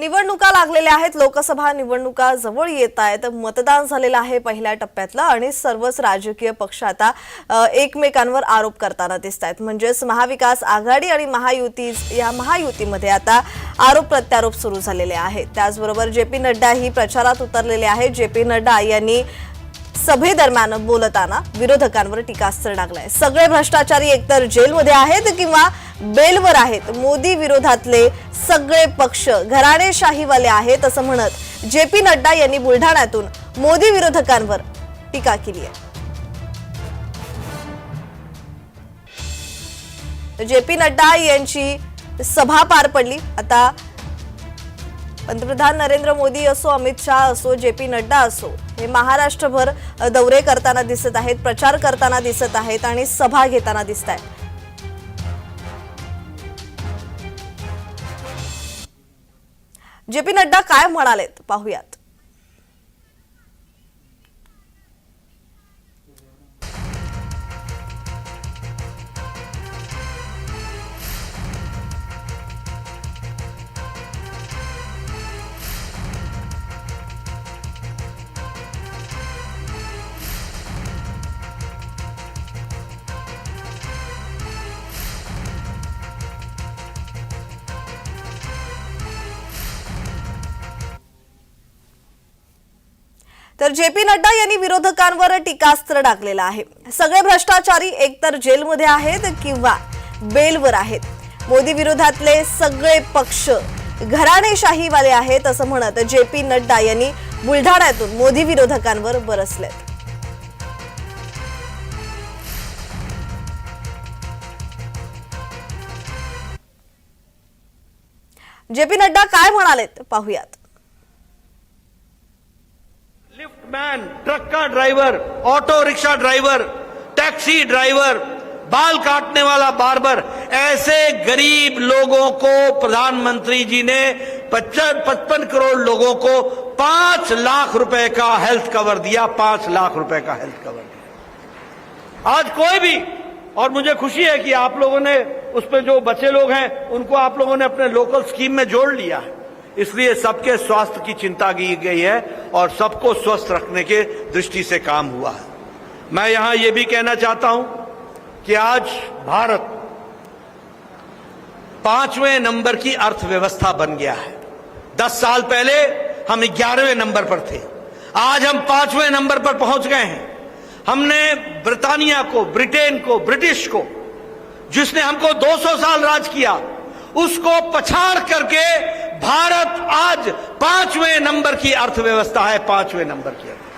निवडणुका लागलेल्या आहेत लोकसभा निवडणुका जवळ येत आहेत मतदान झालेलं आहे पहिल्या टप्प्यातलं आणि सर्वच राजकीय पक्ष आता एकमेकांवर आरोप करताना दिसत आहेत. म्हणजेच महाविकास आघाडी आणि महायुती या महायुतीमध्ये आता आरोप प्रत्यारोप सुरू झालेले आहेत. त्याचबरोबर जे पी नड्डा ही प्रचारात उतरलेले आहेत. जे पी नड्डा यांनी सभेदरम्यान बोलताना विरोधकांवर टीकास्त्र टाकलंय सगळे भ्रष्टाचारी एकतर जेलमध्ये आहेत किंवा बेलवर आहेत. मोदी विरोधातले सगळे पक्ष घराणेशाहीवाले आहेत असं म्हणत जे पी नड्डा यांनी बुलढाण्यातून मोदी विरोधकांवर टीका केली आहे. जे पी नड्डा यांची सभा पार पडली. आता पंतप्रधान नरेंद्र मोदी असो अमित शाह असो जे पी नड्डा असो हे महाराष्ट्रभर दौरे करताना दिसत आहेत प्रचार करताना दिसत आहेत आणि सभा घेताना दिसत आहेत. जे पी नड्डा काय म्हणालेत? पाहूयात. तर जे पी नड्डा यांनी विरोधकांवर टीकास्त्र टाकलेलं आहे. सगळे भ्रष्टाचारी एकतर जेलमध्ये आहेत किंवा बेलवर आहेत. मोदी विरोधातले सगळे पक्ष घराणेशाहीवाले आहेत असं म्हणत जे पी नड्डा यांनी बुलढाण्यातून मोदी विरोधकांवर बरसलेत. जे पी नड्डा काय म्हणालेत? पाहूयात. मैन ट्रक का driver auto rickshaw driver taxi driver बाल काटने वाला बार्बर ऐसे गरीब लोगों को प्रधानमंत्री जी ने पचपन पचपन करोड़ लोगों को पाँच लाख रुपए का हेल्थ कवर दिया, पाँच लाख रुपए का हेल्थ कवर दिया। आज कोई भी, और मुझे खुशी है कि आप लोगों ने, उसमें जो बचे लोग हैं, उनको आप लोगों ने अपने लोकल स्कीम में जोड़ लिया है। इसलिए सबके स्वास्थ्य की चिंता की गई है और सबको स्वस्थ रखने के दृष्टि से काम हुआ है। मैं यहाँ यह भी कहना चाहता हूँ कि आज भारत पाँचवें नंबर की अर्थव्यवस्था बन गया है। दस साल पहले हम ग्यारहवें नंबर पर थे। आज हम पाँचवें नंबर पर पहुँच गए हैं। हमने ब्रिटानिया को, ब्रिटेन को, ब्रिटिश को, जिसने हमको 200 साल राज किया, उसको पछाड़ करके भारत आज पांचवें नंबर की अर्थव्यवस्था है पांचवें नंबर की अर्थव्यवस्था।